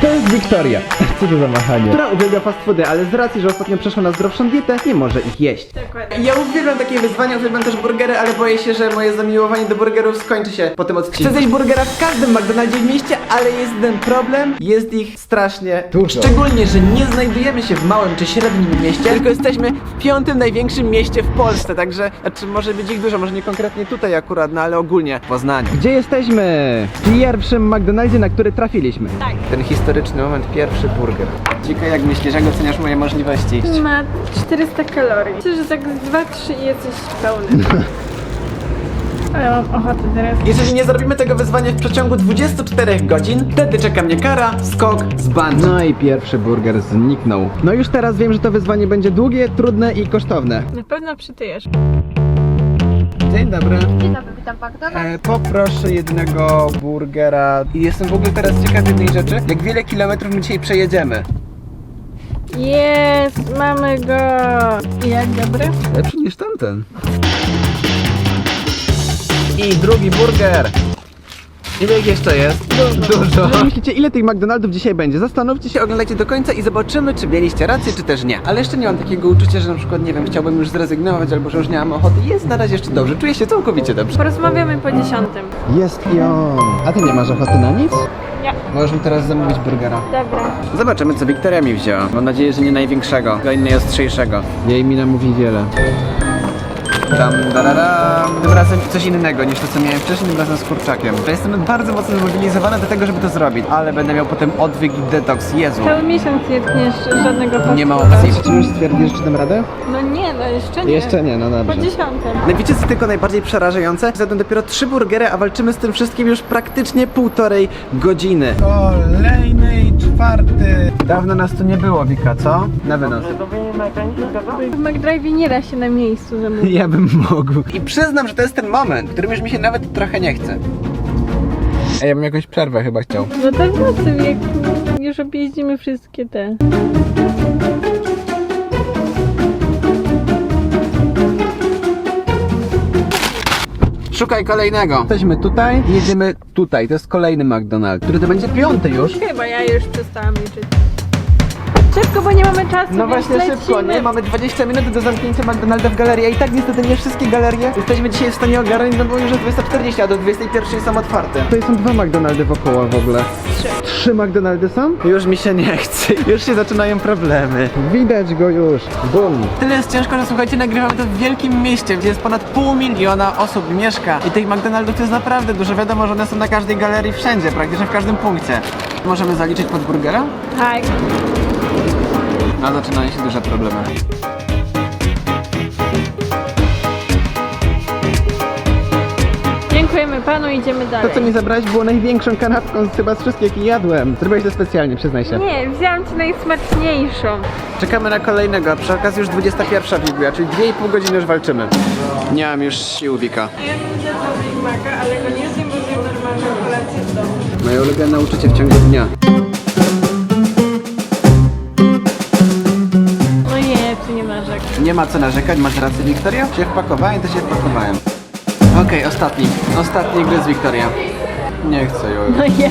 To jest Wiktoria. Co to za machanie? Która uwielbia fast foody, ale z racji, że ostatnio przeszła na zdrowszą dietę, nie może ich jeść. Dokładnie. Ja uwielbiam takie wyzwania, uwielbiam też burgery, ale boję się, że moje zamiłowanie do burgerów skończy się po tym odcinku. Chcę zjeść burgera w każdym McDonaldzie w mieście, ale jest jeden problem, jest ich strasznie dużo. Szczególnie, że nie znajdujemy się w małym czy średnim mieście, tylko jesteśmy w piątym największym mieście w Polsce, także, znaczy może być ich dużo, może nie konkretnie tutaj akurat, no ale ogólnie w Poznaniu. Gdzie jesteśmy? W pierwszym McDonaldzie, na który trafiliśmy. Tak. Ten historyczny moment, pierwszy burger. Ciekawe jak myślisz, jak oceniasz moje możliwości? Ma 400 kalorii. Myślę, że tak z 2-3 i jesteś pełny. Ale mam ochotę teraz. Jeżeli nie zrobimy tego wyzwania w przeciągu 24 godzin, wtedy czeka mnie kara, skok z bungee. No i pierwszy burger zniknął. No już teraz wiem, że to wyzwanie będzie długie, trudne i kosztowne. Na pewno przytyjesz. Dzień dobry. Dzień dobry, witam w McDonald's. E, poproszę jednego burgera. I jestem w ogóle teraz ciekaw jednej rzeczy. Jak wiele kilometrów my dzisiaj przejedziemy? Jest, mamy go. Jak dobry? Lepszy niż tamten. I drugi burger. Ile ich jeszcze jest? Dużo. Dużo. Myślicie, ile tych McDonaldów dzisiaj będzie? Zastanówcie się, oglądajcie do końca i zobaczymy, czy mieliście rację, czy też nie. Ale jeszcze nie mam takiego uczucia, że na przykład, nie wiem, chciałbym już zrezygnować, albo że już nie mam ochoty. Jest na razie jeszcze dobrze, czuję się całkowicie dobrze. Porozmawiamy po dziesiątym. Jest i on. A ty nie masz ochoty na nic? Nie. Możesz mi teraz zamówić burgera. Dobra. Zobaczymy, co Wiktoria mi wzięła. Mam nadzieję, że nie największego, tylko najostrzejszego. Jej mina mówi wiele. Tam, dararam. Tym razem coś innego niż to, co miałem wcześniej, tym razem z kurczakiem. Ja Jestem bardzo mocno zmobilizowany do tego, żeby to zrobić, ale będę miał potem odwyk i detoks. Jezu. Cały miesiąc nie tniesz żadnego Nie ma opcji. Czy już stwierdzisz, że dam radę? No nie, no jeszcze nie. Jeszcze nie, no Po dobrze. dziesiątym. No wiecie co tylko najbardziej przerażające? Zjadłem dopiero trzy burgery, a walczymy z tym wszystkim już praktycznie półtorej godziny. Kolejny i czwarty. Dawno nas tu nie było, Wika, co? Na wynos. W McDrive nie da się na miejscu zamówić. Ja bym mógł. I przyznam, że to jest ten moment, w którym już mi się nawet trochę nie chce. Ej, ja bym jakąś przerwę chyba chciał. No tak w nocy, jak już objeździmy wszystkie te. Szukaj kolejnego. Jesteśmy tutaj, jedziemy tutaj. To jest kolejny McDonald's, który to będzie piąty już. Chyba ja już przestałam liczyć. Szybko, bo nie mamy czasu. No więc właśnie szybko, lecimy. nie? Mamy 20 minut do zamknięcia McDonalda w galerii, a i tak niestety nie wszystkie galerie jesteśmy dzisiaj w stanie ogarnąć, no bo już jest 240, a do 21 są otwarte. Tutaj są dwa McDonaldy wokoło w ogóle. Trzy. Trzy McDonaldy są? Już mi się nie chce, już się zaczynają problemy. Widać go już. Bum. Tyle jest ciężko, że słuchajcie, nagrywamy to w wielkim mieście, gdzie jest ponad pół miliona osób mieszka. I tych McDonaldów to jest naprawdę dużo. Wiadomo, że one są na każdej galerii wszędzie, praktycznie w każdym punkcie. Możemy zaliczyć pod burgera? Tak. A zaczynają się duże problemy. Dziękujemy panu, idziemy dalej. To, co mi zabrałeś, było największą kanapką z chyba z wszystkich, jakie jadłem. Zrobiłeś to specjalnie, przyznaj się. Nie, wziąłam ci najsmaczniejszą. Czekamy na kolejnego, a przy okazji już 21 wiglia, czyli 2,5 godziny już walczymy. Nie mam już sił, Wika. Ja bym zjadła Big Maca, ale go nie zjem, bo zjem normalną kolację w domu. Moje ulubione nauczycie w ciągu dnia. Ma co narzekać, masz rację, Wiktoria? Się wpakowałem, to się wpakowałem. Okej, ostatni. Ostatni gryz, Wiktoria. Nie chcę już. No nie.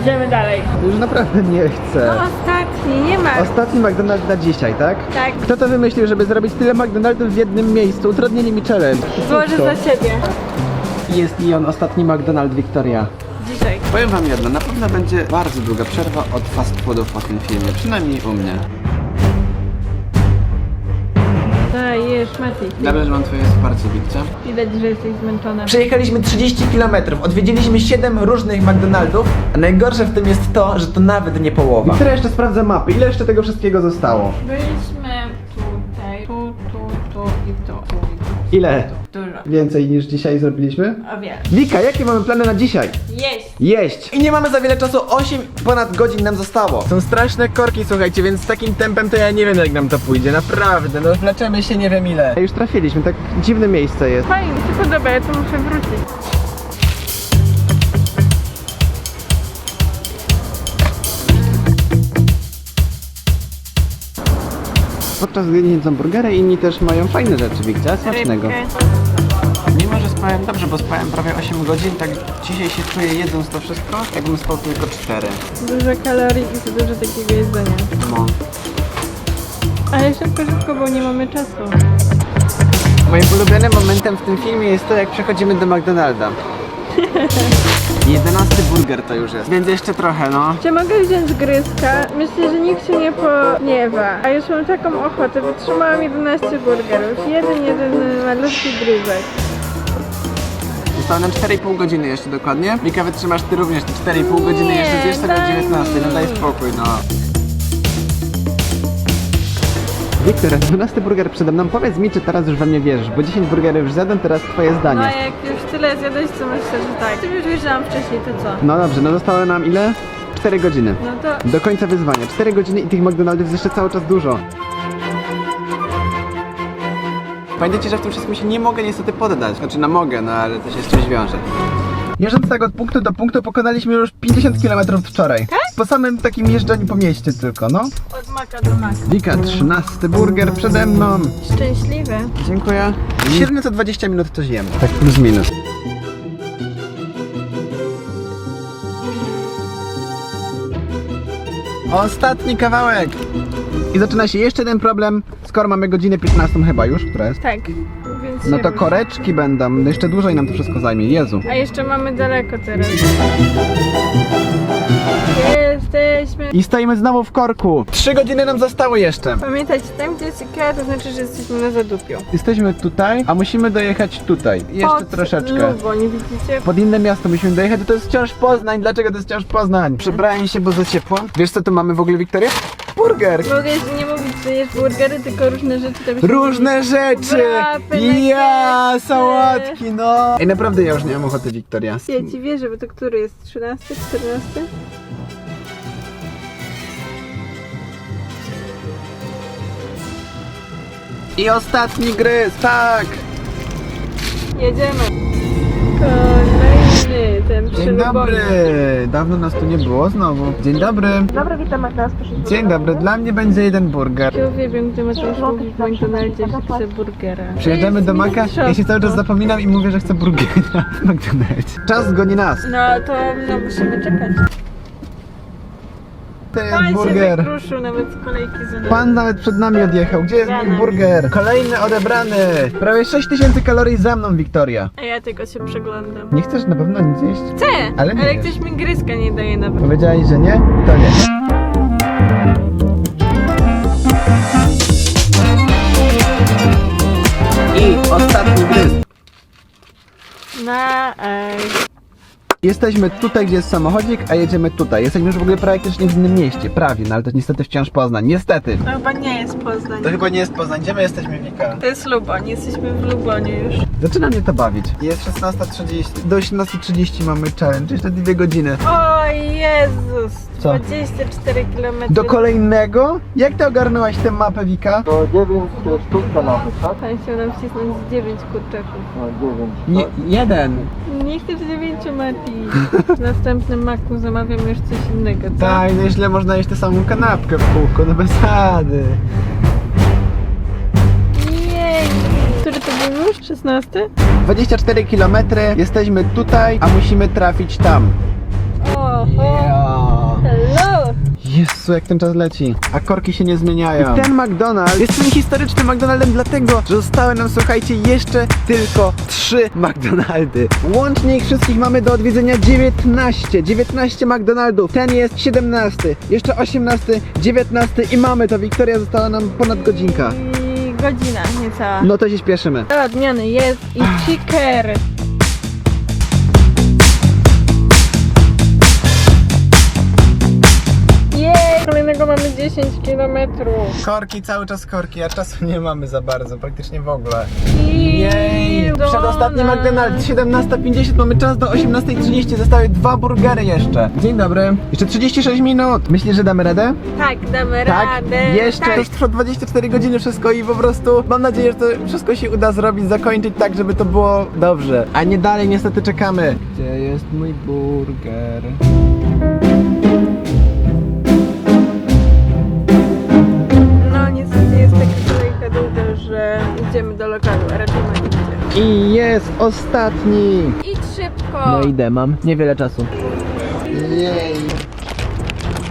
Idziemy dalej. Już naprawdę nie chcę. Ostatni, nie ma. Ostatni McDonald's na dzisiaj, tak? Tak, Kto to wymyślił, żeby zrobić tyle McDonaldów w jednym miejscu? Utrudnili mi challenge. złożę za siebie. Jest i on, ostatni McDonald, Wiktoria. Dzisiaj. Powiem wam jedno, na pewno będzie bardzo długa przerwa od fast foodów po tym filmie, przynajmniej u mnie. Daj, jesz, Mati. Dobrze, że mam twoje wsparcie, Wikcia. Widać, że jesteś zmęczona. Przejechaliśmy 30 km, odwiedziliśmy 7 różnych McDonaldów, a najgorsze w tym jest to, że to nawet nie połowa. Wiktoria jeszcze sprawdza mapy, ile jeszcze tego wszystkiego zostało? Byliśmy Ile? Dużo. Więcej niż dzisiaj zrobiliśmy? O wiele. Wika, jakie mamy plany na dzisiaj? Jeść. Jeść! I nie mamy za wiele czasu, 8 ponad godzin nam zostało. Są straszne korki, słuchajcie, więc z takim tempem to ja nie wiem jak nam to pójdzie, naprawdę, no wleczemy się nie wiem ile. Już trafiliśmy, tak dziwne miejsce jest. Fajnie, mi się podoba, ja tu muszę wrócić. Podczas gdy jedzą burgery, inni też mają fajne rzeczy, Wikcia, smacznego. Rybkę. Mimo, że spałem dobrze, bo spałem prawie 8 godzin, tak dzisiaj się czuję jedząc to wszystko, jakbym spał tylko 4. Dużo kalorii i za dużo takiego jedzenia. No. Ale szybko, szybko, bo nie mamy czasu. Moim ulubionym momentem w tym filmie jest to, jak przechodzimy do McDonalda. 11 burger to już jest, więc jeszcze trochę, no. Czy mogę wziąć gryzka? Myślę, że nikt się nie pogniewa. A już mam taką ochotę. Wytrzymałam 11 burgerów. Jeden, jeden malutki gryzek. Zostało nam 4,5 godziny jeszcze dokładnie. Wika, wytrzymasz ty również te 4,5 godziny Nie, jeszcze zjesz sobie o daj 19, no daj spokój, no. Wiktor, 12 burger przede mną. Powiedz mi, czy teraz już we mnie wierzysz, bo 10 burgerów już zjadłem, teraz twoje No zdanie. a jak już tyle zjadłeś, to myślę, że tak. Ty już wiedziałam wcześniej, to co? No dobrze, no zostało nam ile? 4 godziny. No to Do końca wyzwania. 4 godziny i tych McDonaldów jest jeszcze cały czas dużo. Pamiętajcie, że w tym wszystkim się nie mogę niestety poddać. Znaczy, no mogę, no ale to się z czymś wiąże. Jeżdżąc tak od punktu do punktu pokonaliśmy już 50 km wczoraj. Tak? Po samym takim jeżdżeniu po mieście tylko, no. od maka do maka. Wika, 13 burger przede mną. Szczęśliwy. Dziękuję. Średnio co 20 minut to zjemy. Tak plus minus. Ostatni kawałek. I zaczyna się jeszcze jeden problem, skoro mamy godzinę 15 chyba już, która jest. Tak, No to koreczki będą, no jeszcze dłużej nam to wszystko zajmie, Jezu. A jeszcze mamy daleko teraz. Jesteśmy. I stoimy znowu w korku. Trzy godziny nam zostały jeszcze. Pamiętajcie, tam gdzie jest Ikea, to znaczy, że jesteśmy na zadupiu. Jesteśmy tutaj, a musimy dojechać tutaj. Jeszcze Pod troszeczkę. Lubo, nie widzicie? Pod inne miasto musimy dojechać, to jest wciąż Poznań. Dlaczego to jest wciąż Poznań? Przebrałem się, bo za ciepło. Wiesz co tu mamy w ogóle, Wiktoria? Burger! Mogę jeszcze nie mówić, że jesz burgery, tylko różne rzeczy. To byśmy Różne rzeczy! Wrapy, Ja, sałatki, no! Ej, naprawdę ja już nie mam ochoty, Wiktoria. Ja ci wierzę, bo to który jest? 13, 14? I ostatni gryz, tak! Jedziemy. Dzień dobry! Dawno nas tu nie było znowu. Dzień dobry. Dobra, witam nas, proszę. Dzień dobry, dla mnie będzie jeden burger. Ja uwielbiam, gdy Mateusz mówi w McDonaldzie, że chce burgera. Przyjeżdżamy do Maka, ja się cały czas zapominam i mówię, że chcę burgera w McDonaldzie. Czas goni nas. No to no, musimy czekać. Jest Pan się burger. wykruszył nawet z kolejki za nami. Pan nawet przed nami odjechał. Gdzie jest mój Zaraz. burger? Kolejny odebrany. Prawie 6000 kalorii za mną, Wiktoria. A ja tego się przeglądam. Nie chcesz na pewno nic jeść? Chcę, Ale nie wiesz. ktoś mi gryzka nie daje nawet. Powiedziałeś, że nie? To nie. I ostatni gryz. Na, ej. Jesteśmy tutaj, gdzie jest samochodzik, a jedziemy tutaj. Jesteśmy już w ogóle praktycznie w innym mieście. Prawie, no ale to niestety wciąż Poznań. Niestety. To chyba nie jest Poznań. To chyba nie jest Poznań. Gdzie my jesteśmy, Wika? To jest Luboń, jesteśmy w Lubonie już. Zaczyna mnie to bawić. Jest 16.30. Do 18.30 mamy challenge. Jeszcze dwie godziny. O Jezus! Co? 24 km. Do kolejnego? Jak ty ogarnęłaś tę mapę, Wika? To 9 sztuk kalorii, tak? Pan chciał nam wcisnąć z 9 kurczaków. No 9. Nie, jeden. Nie chcę w 9 Mati. W następnym maku zamawiam już coś innego, co? Tak, nieźle można jeść tę samą kanapkę w kółko, no bez sady. Jej! Który to był już? 16? 24 km, jesteśmy tutaj, a musimy trafić tam. O, o. Hello! Jezu, jak ten czas leci. A korki się nie zmieniają. I ten McDonald's jest tym historycznym McDonaldem dlatego, że zostały nam, słuchajcie, jeszcze tylko trzy McDonaldy. Łącznie ich wszystkich mamy do odwiedzenia 19. 19 McDonaldów. Ten jest 17, jeszcze 18, 19 i mamy to. Wiktoria została nam ponad godzinka. I godzina niecała. No to się śpieszymy. Do odmiany jest i chicker. Mamy 10 km. Korki, cały czas korki, a czasu nie mamy za bardzo, praktycznie w ogóle. Jej! Przedostatni McDonald's, 17.50, mamy czas do 18.30, zostały dwa burgery jeszcze. Dzień dobry. Jeszcze 36 minut. Myślisz, że damy radę? Tak, damy Tak, radę. jeszcze. Tak. To trwa 24 godziny wszystko i po prostu mam nadzieję, że to wszystko się uda zrobić, zakończyć tak, żeby to było dobrze. A nie dalej niestety czekamy. Gdzie jest mój burger? Jest, ostatni. Idź szybko. No idę, mam niewiele czasu. Jej.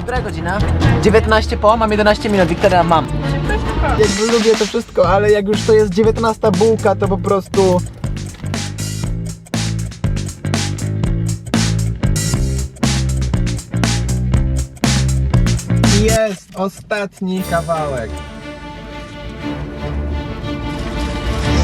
Która godzina? 19 po, mam 11 minut, Wiktoria mam. Szybko, szybko. Jakby lubię to wszystko, ale jak już to jest 19 bułka, to po prostu... Jest ostatni kawałek.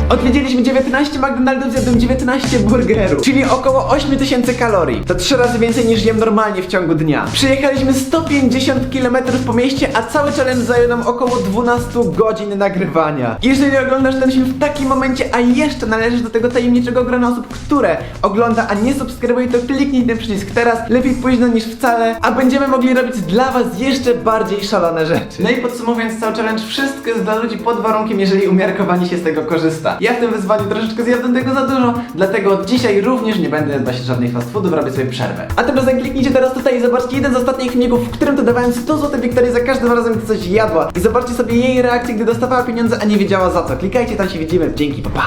Odwiedziliśmy 19 McDonald's, zjadłem 19 burgerów, czyli około 8000 kalorii. To 3 razy więcej niż jem normalnie w ciągu dnia. Przyjechaliśmy 150 km po mieście, a cały challenge zajął nam około 12 godzin nagrywania. Jeżeli oglądasz ten film w takim momencie, a jeszcze należysz do tego tajemniczego grona osób, które ogląda, a nie subskrybuje, to kliknij ten przycisk teraz. Lepiej późno niż wcale, a będziemy mogli robić dla was jeszcze bardziej szalone rzeczy. No i podsumowując cały challenge, wszystko jest dla ludzi pod warunkiem, jeżeli umiarkowanie się z tego korzysta. Ja w tym wyzwaniu troszeczkę zjadłem tego za dużo, dlatego dzisiaj również nie będę właśnie żadnych fast foodów, robię sobie przerwę. A tymczasem kliknijcie teraz tutaj i zobaczcie jeden z ostatnich filmików, w którym to dawałem 100 zł Wiktorii za każdym razem, gdy coś jadła. I zobaczcie sobie jej reakcję, gdy dostawała pieniądze, a nie wiedziała za co. Klikajcie, tam się widzimy. Dzięki, pa pa.